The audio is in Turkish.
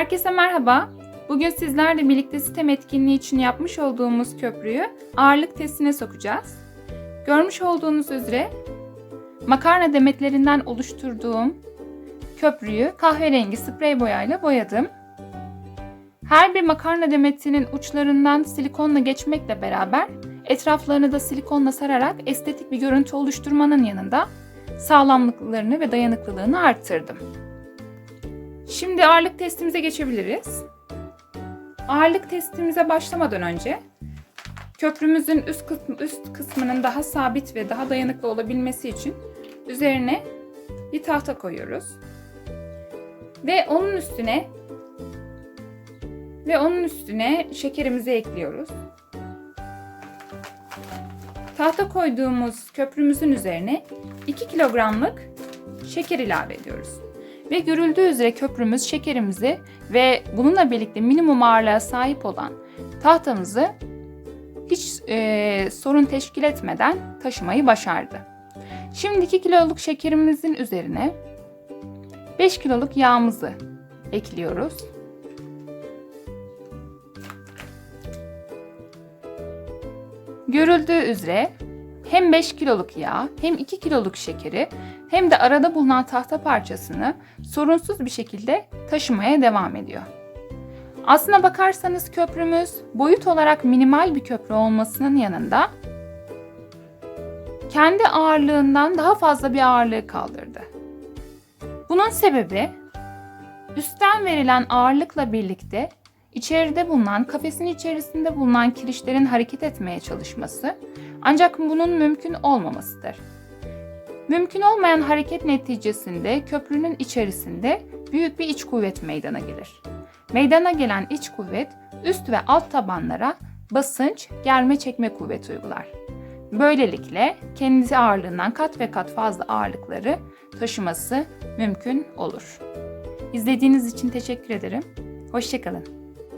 Herkese merhaba. Bugün sizlerle birlikte sistem etkinliği için yapmış olduğumuz köprüyü ağırlık testine sokacağız. Görmüş olduğunuz üzere makarna demetlerinden oluşturduğum köprüyü kahverengi sprey boyayla boyadım. Her bir makarna demetinin uçlarından silikonla geçmekle beraber etraflarını da silikonla sararak estetik bir görüntü oluşturmanın yanında sağlamlıklarını ve dayanıklılığını arttırdım. Şimdi ağırlık testimize geçebiliriz. Ağırlık testimize başlamadan önce köprümüzün üst, kısmı, üst kısmının daha sabit ve daha dayanıklı olabilmesi için üzerine bir tahta koyuyoruz. Ve onun üstüne ve onun üstüne şekerimizi ekliyoruz. Tahta koyduğumuz köprümüzün üzerine 2 kilogramlık şeker ilave ediyoruz. Ve görüldüğü üzere köprümüz şekerimizi ve bununla birlikte minimum ağırlığa sahip olan tahtamızı hiç e, sorun teşkil etmeden taşımayı başardı. Şimdi 2 kiloluk şekerimizin üzerine 5 kiloluk yağımızı ekliyoruz. Görüldüğü üzere hem 5 kiloluk yağ hem 2 kiloluk şekeri hem de arada bulunan tahta parçasını sorunsuz bir şekilde taşımaya devam ediyor. Aslına bakarsanız köprümüz boyut olarak minimal bir köprü olmasının yanında kendi ağırlığından daha fazla bir ağırlığı kaldırdı. Bunun sebebi üstten verilen ağırlıkla birlikte içeride bulunan, kafesin içerisinde bulunan kirişlerin hareket etmeye çalışması ancak bunun mümkün olmamasıdır. Mümkün olmayan hareket neticesinde köprünün içerisinde büyük bir iç kuvvet meydana gelir. Meydana gelen iç kuvvet üst ve alt tabanlara basınç, germe çekme kuvveti uygular. Böylelikle kendisi ağırlığından kat ve kat fazla ağırlıkları taşıması mümkün olur. İzlediğiniz için teşekkür ederim. Hoşçakalın.